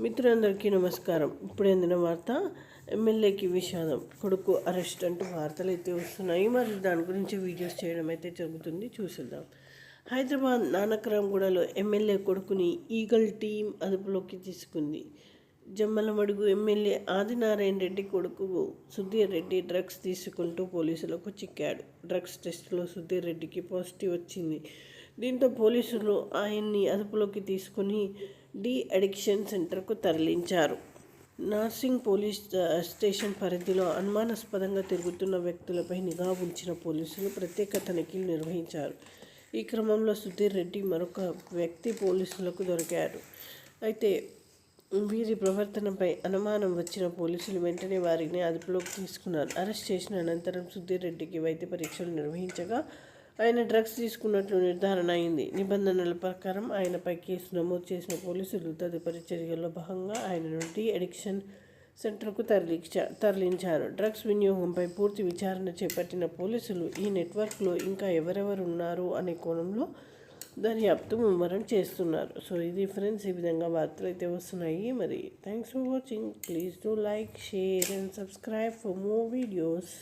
మిత్రులందరికీ నమస్కారం. ఇప్పుడు అందిన వార్త ఎమ్మెల్యేకి విషాదం కొడుకు అరెస్ట్ అంటూ వార్తలు అయితే వస్తున్నాయి. మరి దాని గురించి వీడియోస్ చేయడం అయితే జరుగుతుంది. చూసేద్దాం. హైదరాబాద్ నానక్రామ్గూడలో ఎమ్మెల్యే కొడుకుని ఈగల్ టీం అదుపులోకి తీసుకుంది. జమ్మలమడుగు ఎమ్మెల్యే ఆదినారాయణ రెడ్డి కొడుకు సుధీర్ రెడ్డి డ్రగ్స్ తీసుకుంటూ పోలీసులకు చిక్కాడు. డ్రగ్స్ టెస్టులో సుధీర్ రెడ్డికి పాజిటివ్ వచ్చింది. దీంతో పోలీసులు ఆయన్ని అదుపులోకి తీసుకుని డి అడిక్షన్ సెంటర్కు తరలించారు. నార్సింగ్ పోలీస్ స్టేషన్ పరిధిలో అనుమానాస్పదంగా తిరుగుతున్న వ్యక్తులపై నిఘా ఉంచిన పోలీసులు ప్రత్యేక తనిఖీలు నిర్వహించారు. ఈ క్రమంలో సుధీర్ రెడ్డి మరొక వ్యక్తి పోలీసులకు దొరికారు అయితే వీరి ప్రవర్తనపై అనుమానం వచ్చిన పోలీసులు వెంటనే వారిని అదుపులోకి తీసుకున్నారు. అరెస్ట్ చేసిన అనంతరం సుధీర్ రెడ్డికి వైద్య పరీక్షలు నిర్వహించగా ఆయన డ్రగ్స్ తీసుకున్నట్లు నిర్ధారణ అయింది. నిబంధనల ప్రకారం ఆయనపై కేసు నమోదు చేసిన పోలీసులు తదుపరి చర్యల్లో భాగంగా ఆయన నుండి అడిక్షన్ సెంటర్కు తరలించా తరలించారు. డ్రగ్స్ వినియోగంపై పూర్తి విచారణ చేపట్టిన పోలీసులు ఈ నెట్వర్క్లో ఇంకా ఎవరెవరు ఉన్నారు అనే కోణంలో దర్యాప్తు ముమ్మరం చేస్తున్నారు. సో ఇది ఫ్రెండ్స్ ఈ విధంగా వార్తలు అయితే వస్తున్నాయి. మరి thanks for watching please do like share and subscribe for more videos